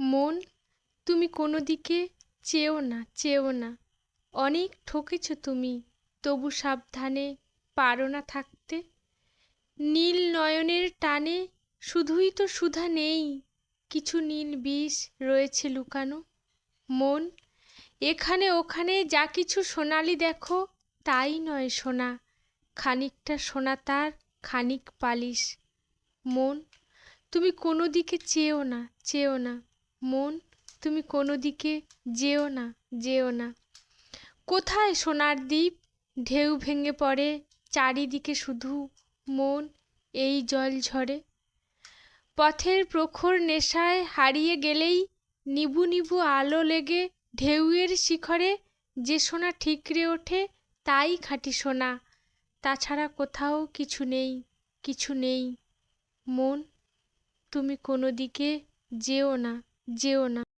মন, তুমি কোনো দিকে চেও না চেও না। অনেক ঠকেছ তুমি, তবু সাবধানে পারো না থাকতে। নীল নয়নের টানে শুধুই তো সুধা নেই, কিছু নীল বিষ রয়েছে লুকানো। মন, এখানে ওখানে যা কিছু সোনালি দেখো, তাই নয় সোনা, খানিকটা সোনা তার, খানিক পালিশ। মন, তুমি কোনো দিকে চেও না চেও না। মন, তুমি কোনো দিকে যেও না যেও না। কোথায় সোনার দ্বীপ? ঢেউ ভেঙে পড়ে, চারিদিকে শুধু মন, এই জল ঝরে। পথের প্রখর নেশায় হারিয়ে গেলেই নিবু নিবু আলো লেগে ঢেউয়ের শিখরে যে সোনা ঠিকরে ওঠে, তাই খাঁটি সোনা। তাছাড়া কোথাও কিছু নেই কিছু নেই। মন, তুমি কোনো দিকে যেও না। যেও না।